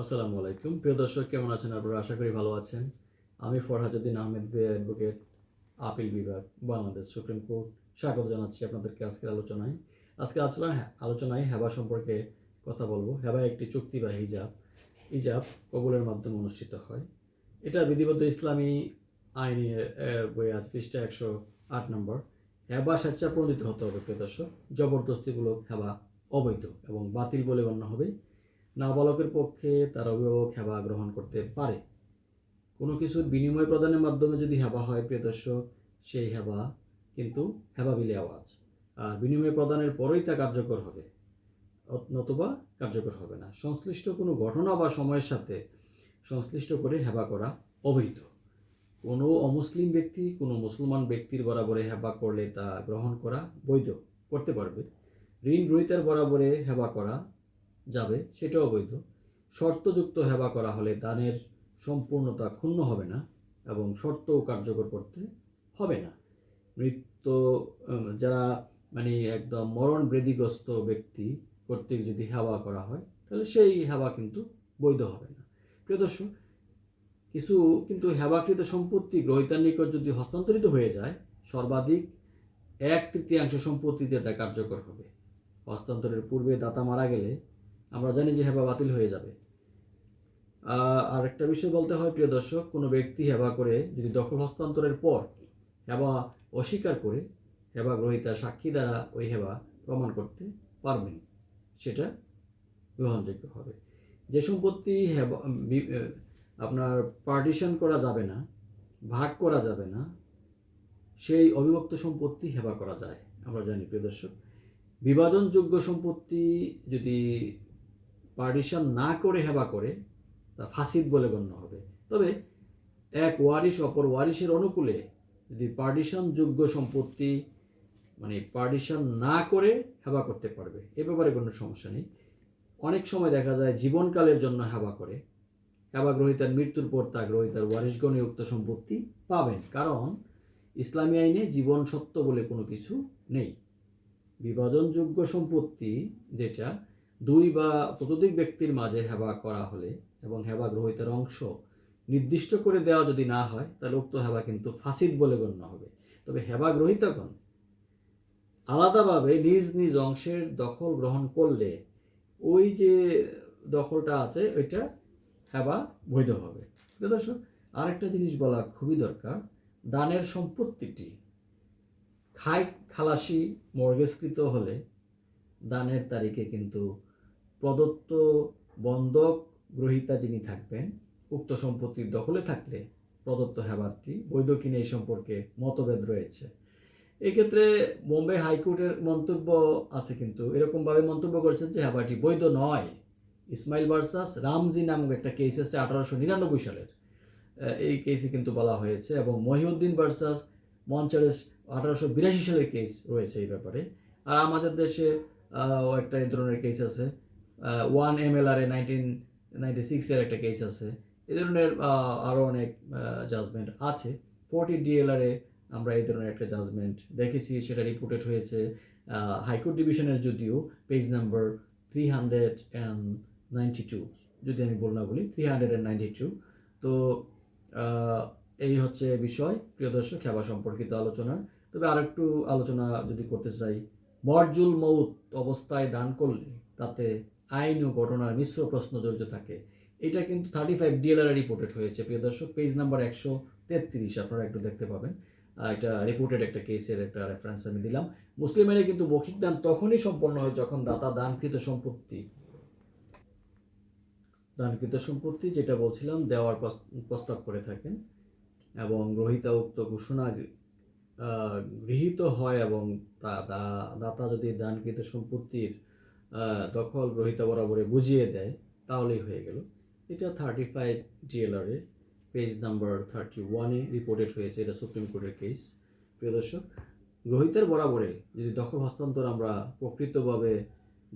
আসসালামু আলাইকুম। প্রিয় দর্শক, কেমন আছেন? আপনারা আশা করি ভালো আছেন। আমি ফরহাজুদ্দিন আহমেদ, বে অ্যাডভোকেট, আপিল বিভাগ, বাংলাদেশ সুপ্রিম কোর্ট। স্বাগত জানাচ্ছি আপনাদেরকে আজকের আলোচনায়। আজকে আলোচনা আলোচনায় হেবা সম্পর্কে কথা বলব। হেবা একটি চুক্তি বা হিজাব হিজাব কবুলের মাধ্যমে অনুষ্ঠিত হয়। এটা বিধিবদ্ধ ইসলামী আইনের এর বই আজ পৃষ্ঠা একশো আট নম্বর। হেবা স্বেচ্ছা প্রণোদিত হতে হবে, প্রিয় দর্শক। জবরদস্তিমূলক হেবা অবৈধ এবং বাতিল বলে গণ্য হবে। নাবালকের পক্ষে তার অভিভাবক হেবা গ্রহণ করতে পারে। কোনো কিছুর বিনিময় প্রদানের মাধ্যমে যদি হেবা হয়, প্রিয় দর্শক, সেই হেবা কিন্তু হেবা বিলে আওয়াজ। আর বিনিময় প্রদানের পরেই তা কার্যকর হবে, নতুবা কার্যকর হবে না। সংশ্লিষ্ট কোনো ঘটনা বা সময়ের সাথে সংশ্লিষ্ট করে হেবা করা অবৈধ। কোনো অমুসলিম ব্যক্তি, কোনো মুসলমান ব্যক্তির বরাবরে হেবা করলে তা গ্রহণ করা বৈধ, করতে পারবে। ঋণ গ্রহীতার বরাবরে হেবা করা যাবে, সেটাও বৈধ। শর্তযুক্ত হেবা করা হলে দানের সম্পূর্ণতা ক্ষুণ্ণ হবে না এবং শর্তও কার্যকর করতে হবে না। মৃত্যু যারা মানে একদম মরণ ব্রেদিগ্রস্ত ব্যক্তি কর্তৃক যদি হেওয়া করা হয়, তাহলে সেই হেওয়া কিন্তু বৈধ হবে না। প্রিয় দর্শক, কিছু কিন্তু হেবাকৃত সম্পত্তি গ্রহিতার নিকট যদি হস্তান্তরিত হয়ে যায়, সর্বাধিক এক তৃতীয়াংশ সম্পত্তিতে তা কার্যকর হবে। হস্তান্তরের পূর্বে দাতা মারা গেলে আমরা জানি যে হেবা বাতিল হয়ে যাবে। আর একটা বিষয় বলতে হয়, প্রিয় দর্শক, কোনো ব্যক্তি হেবা করে যদি দখল হস্তান্তরের পর হেবা অস্বীকার করে, হেবা গ্রহীতা সাক্ষী দ্বারা ওই হেবা প্রমাণ করতে পারবেন, সেটা গ্রহণযোগ্য হবে। যে সম্পত্তি হেবা আপনার পার্টিশন করা যাবে না, ভাগ করা যাবে না, সেই অবিভক্ত সম্পত্তি হেবা করা যায়। আমরা জানি, প্রিয় দর্শক, বিভাজনযোগ্য সম্পত্তি যদি পার্টিশন না করে হেবা করে, তা ফাসিদ বলে গণ্য হবে। তবে এক ওয়ারিশ অপর ওয়ারিশের অনুকূলে যদি পার্টিশন যোগ্য সম্পত্তি মানে পার্টিশন না করে হেবা করতে পারবে, এ ব্যাপারে কোনো সমস্যা নেই। অনেক সময় দেখা যায় জীবনকালের জন্য হেবা করে। হেবা গ্রহিতার মৃত্যুর পর তা গ্রহীতার ওয়ারিশগণে উক্ত সম্পত্তি পাবেন, কারণ ইসলামী আইনে জীবন সত্য বলে কোনো কিছু নেই। বিভাজনযোগ্য সম্পত্তি যেটা দুই বা ততোধিক ব্যক্তির মাঝে হেবা করা হলে এবং হেবা গ্রহীতার অংশ নির্দিষ্ট করে দেওয়া যদি না হয়, তাহলে উক্ত হেবা কিন্তু ফাসিদ বলে গণ্য হবে। তবে হেবা গ্রহীতাগণ আলাদাভাবে নিজ নিজ অংশের দখল গ্রহণ করলে ওই যে দখলটা আছে, ওইটা হেবা বৈধ হবে। দর্শক, আরেকটা জিনিস বলা খুবই দরকার। দানের সম্পত্তিটি খাই খালাসি, মর্গেজকৃত হলে দানের তারিখে কিন্তু প্রদত্ত বন্ধক গ্রহীতা যিনি থাকবেন, উক্ত সম্পত্তির দখলে থাকলে প্রদত্ত হেবারটি বৈধ কিনে এই সম্পর্কে মতভেদ রয়েছে। এক্ষেত্রে বোম্বে হাইকোর্টের মন্তব্য আছে কিন্তু, এরকমভাবে মন্তব্য করেছেন যে হেবারটি বৈধ নয়। ইসমাইল ভার্সাস রামজি নামক একটা কেস আছে আঠারোশো নিরানব্বই সালের। এই কেসে কিন্তু বলা হয়েছে এবং মহিউদ্দিন ভার্সাস মঞ্চারেস আঠারোশো বিরাশি সালের কেস রয়েছে এই ব্যাপারে। আর আমাদের দেশে একটা এই ধরনের কেস আছে one M L R A nineteen ninety সিক্সের একটা কেস আছে। এ ধরনের আরও অনেক জাজমেন্ট আছে। ফোর্টি ডিএলআরে আমরা এই ধরনের একটা জাজমেন্ট দেখেছি, সেটা রিপোর্টেড হয়েছে। হাইকোর্ট ডিভিশনের যদিও page number three hundred and ninety two যদি আমি বল না বলি three hundred and ninety two তো এই হচ্ছে বিষয়, প্রিয় দর্শক, খেবা সম্পর্কিত আলোচনা তবে আরেকটু আলোচনা যদি করতে চাই, মরজুল মৌত অবস্থায় দান করলে তাতে আইন ও ঘটনার মিশ্র প্রশ্ন জড়িত থাকে। এটা কিন্তু থার্টি ফাইভ ডিএলআর রিপোর্টেড হয়েছে। প্রিয় দর্শক পেজ নাম্বার একশো তেত্রিশ আপনারা একটু দেখতে পাবেন। এটা রিপোর্টেড একটা কেসের একটা রেফারেন্স আমি দিলাম। মুসলিম আইনে কিন্তু মৌখিক দান তখনই সম্পন্ন হয় যখন দাতা দানকৃত সম্পত্তি। দানকৃত সম্পত্তি যেটা বলছিলাম, দেওয়ার প্রস- প্রস্তাব করে থাকেন এবং গ্রহিতা উক্ত ঘোষণা গৃহীত হয় এবং তা- দাতা যদি দানকৃত সম্পত্তির দখল গ্রহিতা বরাবরে বুঝিয়ে দেয়, তাহলেই হয়ে গেল। এটা থার্টি ফাইভ ডিএলআরে পেজ নাম্বার থার্টি ওয়ানে রিপোর্টেড হয়েছে, এটা সুপ্রিম কোর্টের কেস প্রিয় দর্শক গ্রহিতার বরাবরে যদি দখল হস্তান্তর আমরা প্রকৃতভাবে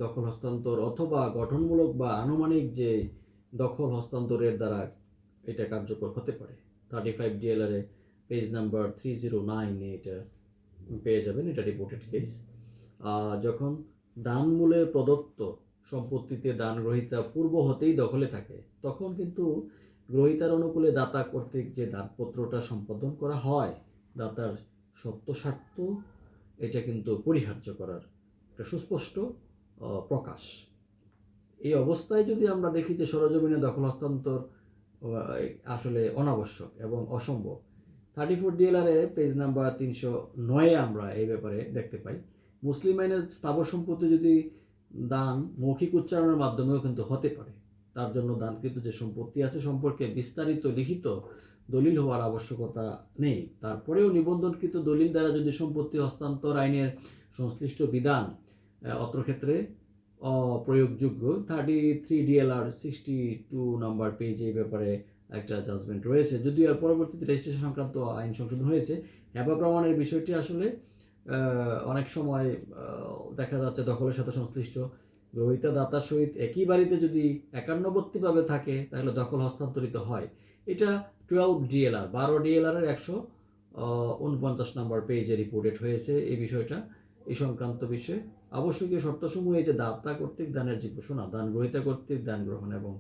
দখল হস্তান্তর অথবা গঠনমূলক বা আনুমানিক যে দখল হস্তান্তরের দ্বারা এটা কার্যকর হতে পারে থার্টি ফাইভ ডিএলআরে পেজ নাম্বার থ্রি জিরো নাইনে এটা পেয়ে যাবেন, এটা রিপোর্টেড কেস যখন দানমূলে প্রদত্ত সম্পত্তিতে দান গ্রহীতা পূর্ব হতেই দখলে থাকে। তখন কিন্তু গ্রহীতার অনুকূলে দাতা কর্তৃক যে দানপত্রটা সম্পাদন করা হয়, দাতার সত্য স্বার্থ এটা কিন্তু পরিহার্য করার একটা সুস্পষ্ট প্রকাশ। এই অবস্থায় যদি আমরা দেখি যে সরজমিনে দখল হস্তান্তর আসলে অনাবশ্যক এবং অসম্ভব থার্টি ফোর ডিএলআরে পেজ নাম্বার তিনশো নয়ে আমরা এই ব্যাপারে দেখতে পাই। মুসলিম আইনের স্থাবর সম্পত্তি যদি দান মৌখিক উচ্চারণের মাধ্যমেও কিন্তু হতে পারে, তার জন্য দানকৃত যে সম্পত্তি আছে সম্পর্কে বিস্তারিত লিখিত দলিল হওয়ার আবশ্যকতা নেই। তারপরেও নিবন্ধনকৃত দলিল দ্বারা যদি সম্পত্তি হস্তান্তর আইনের সংশ্লিষ্ট বিধান অত্র ক্ষেত্রে অপ্রয়োগযোগ্য thirty three DLR sixty two number পেজে এই ব্যাপারে একটা জাজমেন্ট রয়েছে। যদিও পরবর্তীতে রেজিস্ট্রেশন সংক্রান্ত আইন সংশোধন হয়েছে হ্যাবা প্রমাণের বিষয়টি আসলে অনেক সময় দেখা যাচ্ছে দখলের সাথে সংশ্লিষ্ট। গ্রহীতা দাতার সহিত একই বাড়িতে যদি একান্নবর্তীভাবে থাকে, তাহলে দখল হস্তান্তরিত হয়। এটা টুয়েলভ ডিএলআর বারো ডিএলআর এর একশো উনপঞ্চাশ নম্বর পেজে রিপোর্টেড হয়েছে এই বিষয়টা, এই সংক্রান্ত বিষয়ে। আবশ্যকীয় শর্তসমূহ এই যে দাতা কর্তৃক দানের যে ঘোষণা, দান গ্রহীতা কর্তৃক দান গ্রহণ এবং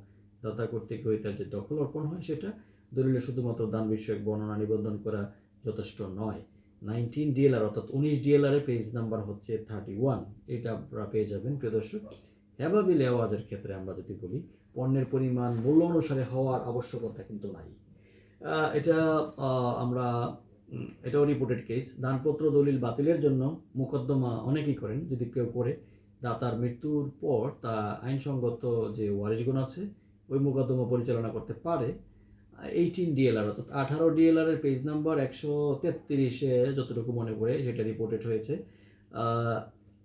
দাতা কর্তৃক গ্রহিতার যে দখল অর্পণ হয়, সেটা দলিলে শুধুমাত্র দান বিষয়ক বর্ণনা নিবন্ধন করা যথেষ্ট নয়। নাইনটিন ডিএলআর, অর্থাৎ উনিশ ডিএলআর এর পেজ নাম্বার হচ্ছে থার্টি ওয়ান এটা আপনারা পেয়ে যাবেন, প্রিয় দর্শক। হেবাবিল আওয়াজের ক্ষেত্রে আমরা যদি বলি, পণ্যের পরিমাণ, মূল্য অনুসারে হওয়ার আবশ্যকতা কিন্তু নাই। এটা আমরা এটাও রিপোর্টেড কেস দানপত্র দলিল বাতিলের জন্য মোকদ্দমা অনেকেই করেন, যদি কেউ করে, দাতার মৃত্যুর পর তা আইনসঙ্গত যে ওয়ারিশগুণ আছে, ওই মোকদ্দমা পরিচালনা করতে পারে। এইটিন ডিএলআর অর্থাৎ আঠারো ডিএলআরের পেজ নাম্বার একশো তেত্রিশে যতটুকু মনে করে সেটা রিপোর্টেড হয়েছে।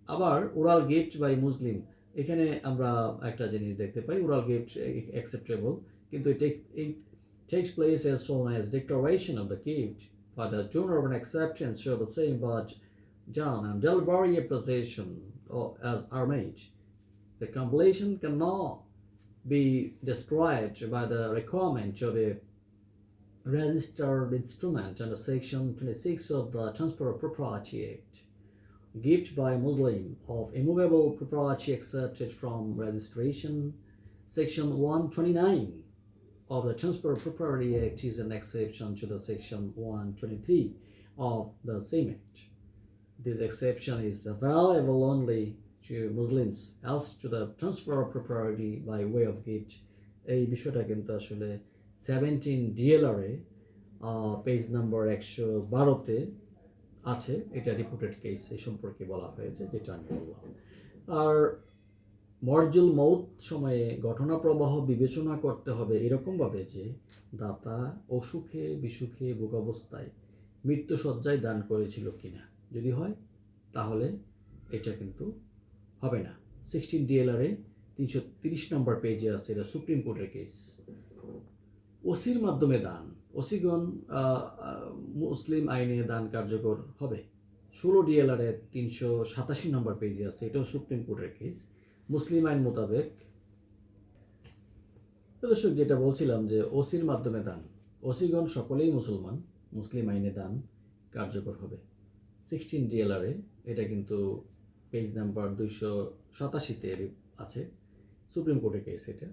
আবার উরাল গিফট বাই মুসলিম এখানে আমরা একটা জিনিস দেখতে পাই উরাল গিফট অ্যাকসেপ্টেবল কিন্তু এই takes place as soon as declaration of the gift for the zone same but John delivery a possession as arms the completion can not be destroyed by the requirement of a registered instrument under section 26 of the Transfer of Property Act. Gift by Muslim of immovable property accepted from registration. Section 129 of the Transfer of Property Act is an exception to the section 123 of the same Act. This exception is available only to Muslims, else to the transfer of property by way of gift. এই বিষয়টা কিন্তু আসলে seventeen ডিএলআরে page number একশো বারোতে আছে। এটা reported case এই সম্পর্কে বলা হয়েছে যেটা আমি বললাম। আর মরজুল মৌত সময়ে ঘটনা প্রবাহ বিবেচনা করতে হবে এরকমভাবে যে দাতা অসুখে বিসুখে ভোগাবস্থায় মৃত্যুসজ্জায় দান করেছিল কিনা। যদি হয় তাহলে এটা কিন্তু হবে না। সিক্সটিন ডিএলআরে তিনশো তিরিশ নম্বর পেজে আছে এটা সুপ্রিম কোর্টের কেস ওসির মাধ্যমে দান। ওসিগণ মুসলিম আইনে দান কার্যকর হবে। ষোলো ডিএলআরে তিনশো সাতাশি নম্বর পেজে আছে, এটাও সুপ্রিম কোর্টের কেস মুসলিম আইন মোতাবেক। দর্শক, যেটা বলছিলাম যে ওসির মাধ্যমে দান। ওসিগণ সকলেই মুসলমান, মুসলিম আইনে দান কার্যকর হবে। সিক্সটিন ডিএলআরে এটা কিন্তু পেজ নাম্বার দুইশো সাতাশিতে আছে, সুপ্রিম কোর্টের কেস এটা।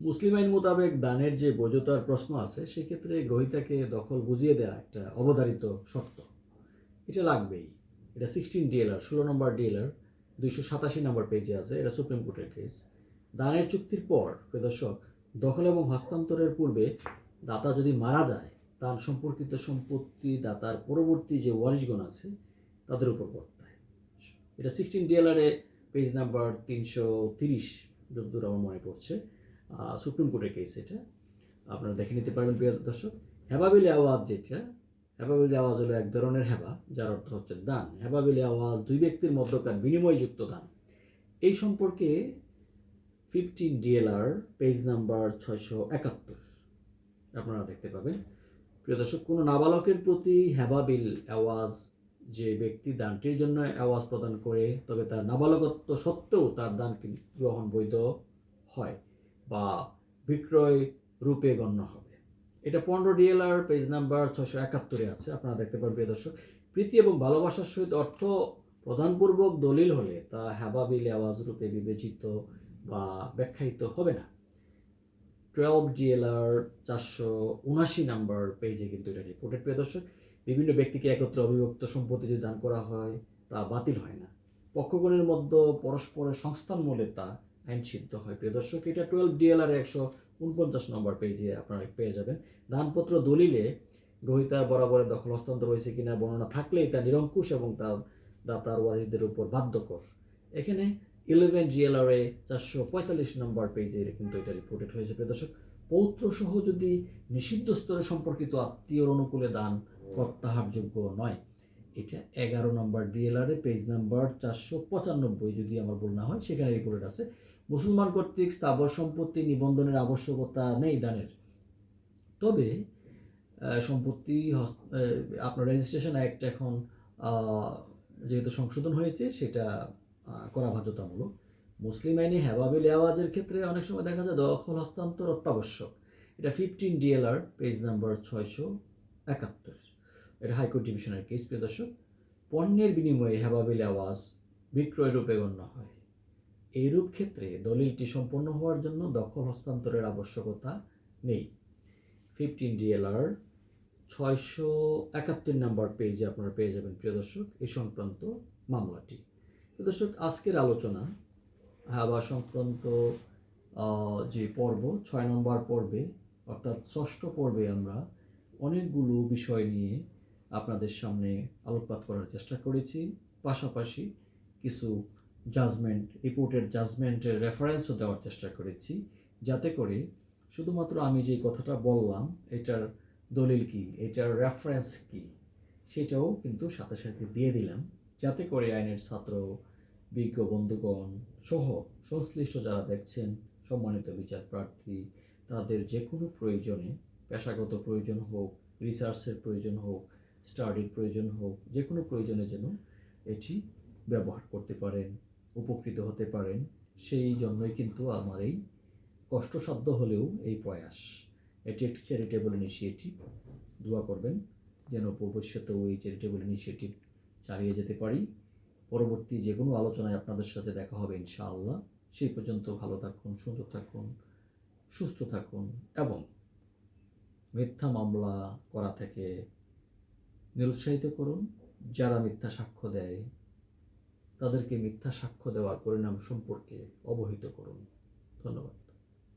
মুসলিম আইন মোতাবেক দানের যে বৈধতার প্রশ্ন আছে, সেক্ষেত্রে গ্রহীতাকে দখল বুঝিয়ে দেওয়া একটা অবধারিত শর্ত। এটা লাগবেই। এটা সিক্সটিন ডিএলআর ষোলো নম্বর ডিএলআর দুইশো সাতাশি নম্বর পেজে আছে, এটা সুপ্রিম কোর্টের কেস দানের চুক্তির পর প্রদর্শক দখল এবং হস্তান্তরের পূর্বে দাতা যদি মারা যায়, তার সম্পর্কিত সম্পত্তি, দাতার পরবর্তী যে ওয়ারিশগণ আছে, তাদের উপর এটা সিক্সটিন ডিএলআরে পেজ নাম্বার তিনশো তিরিশ যতদূর আমার মনে পড়ছে সুপ্রিম কোর্টের কেস এটা। আপনারা দেখে নিতে পারবেন, প্রিয় দর্শক। হেবাবিলি আওয়াজ যেটা, হেবাবিলি আওয়াজ হলো এক ধরনের হেবা, যার অর্থ হচ্ছে দান। হেবাবিলি আওয়াজ দুই ব্যক্তির মধ্যকার বিনিময়যুক্ত দান। এই সম্পর্কে ফিফটিন ডিএলআর পেজ নাম্বার ছয়শো একাত্তর, আপনারা দেখতে পাবেন। প্রিয় দর্শক, কোনো নাবালকের প্রতি হেবাবিল আওয়াজ যে ব্যক্তি দানটির জন্য আওয়াজ প্রদান করে, তবে তার নাবালকত্ব সত্ত্বেও তার দান গ্রহণ বৈধ হয় বা বিক্রয় রূপে গণ্য হবে। এটা পনেরো ডিএলআর, পেজ নাম্বার ছশো একাত্তরে আছে, আপনারা দেখতে পারেন, প্রিয় দর্শক। প্রীতি এবং ভালোবাসার সহিত অর্থ প্রধানপূর্বক দলিল হলে তা হ্যাবাবিল আওয়াজ রূপে বিবেচিত বা ব্যাখ্যায়িত হবে না। টুয়েলভ ডিএলআর, চারশো উনাশি নাম্বার পেজে কিন্তু এটা রিপোর্টেড প্রিয় দর্শক। বিভিন্ন ব্যক্তিকে একত্রে অবিভক্ত সম্পত্তি যদি দান করা হয়, তা বাতিল হয় না। পক্ষগণের মধ্যে পরস্পরের সংস্থান মূলে তা আইন সিদ্ধ হয়। প্রিয় দর্শক, এটা টুয়েলভ ডিএলআর একশো উনপঞ্চাশ নম্বর পেজে আপনারা পেয়ে যাবেন। দানপত্র দলিলে গ্রহিতার বরাবরের দখল হস্তান্তর হয়েছে কিনা, বর্ণনা থাকলেই তা নিরঙ্কুশ এবং তার দাতার ওয়ারিসদের উপর বাধ্যকর। এখানে ইলেভেন জিএলআর এ চারশো পঁয়তাল্লিশ নম্বর পেজে কিন্তু এটা রিপোর্টেড হয়েছে। প্রিয় দর্শক পৌত্র সহ যদি নিষিদ্ধ স্তরে সম্পর্কিত আত্মীয়র অনুকূলে দান প্রত্যাহারযোগ্য নয়। এটা এগারো নম্বর ডিএলআর পেজ নাম্বার চারশো পঁচানব্বই যদি আমার ভুল না হয়, সেখানে রিপোর্টেড আছে, মুসলমান কর্তৃক স্থাবর সম্পত্তি নিবন্ধনের আবশ্যকতা নেই দানের। তবে সম্পত্তি আপনার রেজিস্ট্রেশন অ্যাক্ট এখন যেহেতু সংশোধন হয়েছে, সেটা করা বাধ্যতামূলক। মুসলিম আইনে হেবাবিল আওয়াজের ক্ষেত্রে অনেক সময় দেখা যায় দখল, হস্তান্তর অত্যাবশ্যক। এটা ফিফটিন ডিএলআর, পেজ নাম্বার ছয়শো একাত্তর। এটা হাইকোর্ট ডিভিশনের কেস প্রিয় দর্শক। পণ্যের বিনিময়ে হেবাবিল আওয়াজ বিক্রয় রূপে গণ্য হয়। এইরূপ ক্ষেত্রে দলিলটি সম্পন্ন হওয়ার জন্য দখল হস্তান্তরের আবশ্যকতা নেই। ফিফটিন ডিএলআর ছয়শো একাত্তর নম্বর পেজে আপনারা পেয়ে যাবেন, প্রিয় দর্শক এই সংক্রান্ত মামলাটি। প্রিয় দর্শক, আজকের আলোচনা হাবা সংক্রান্ত যে পর্ব, ছয় নম্বর পর্বে, অর্থাৎ ষষ্ঠ পর্বে আমরা অনেকগুলো বিষয় নিয়ে আপনাদের সামনে আলোকপাত করার চেষ্টা করেছি। পাশাপাশি কিছু জাজমেন্ট রিপোর্টের জাজমেন্টের রেফারেন্সও দেওয়ার চেষ্টা করেছি। যাতে করে শুধুমাত্র আমি যে কথাটা বললাম, এটার দলিল কি, এটার রেফারেন্স কি, সেটাও কিন্তু সাথে সাথে দিয়ে দিলাম। যাতে করে আইনের ছাত্র, বিজ্ঞ বন্ধুগণ সহ, সংশ্লিষ্ট যারা দেখছেন, সম্মানিত বিচার প্রার্থী, তাদের যে কোনো প্রয়োজনে, পেশাগত প্রয়োজন হোক রিসার্চের প্রয়োজন হোক স্টাডির প্রয়োজন হোক, যে কোনো প্রয়োজনে যেন এটি ব্যবহার করতে পারেন, উপকৃত হতে পারেন। সেই জন্যই কিন্তু আমার এই কষ্টসাধ্য হলেও এই প্রয়াস। এটি একটি চ্যারিটেবল ইনিশিয়েটিভ দোয়া করবেন যেন ভবিষ্যতেও এই চ্যারিটেবল ইনিশিয়েটিভ চালিয়ে যেতে পারি। পরবর্তী যে কোনো আলোচনায় আপনাদের সাথে দেখা হবে ইনশাআল্লাহ। সেই পর্যন্ত ভালো থাকুন, সুন্দর থাকুন, সুস্থ থাকুন এবং মিথ্যা মামলা করা থেকে নিরুৎসাহিত করুন। যারা মিথ্যা সাক্ষ্য দেয়, তাদেরকে মিথ্যা সাক্ষ্য দেওয়ার পরিণাম সম্পর্কে অবহিত করুন। ধন্যবাদ।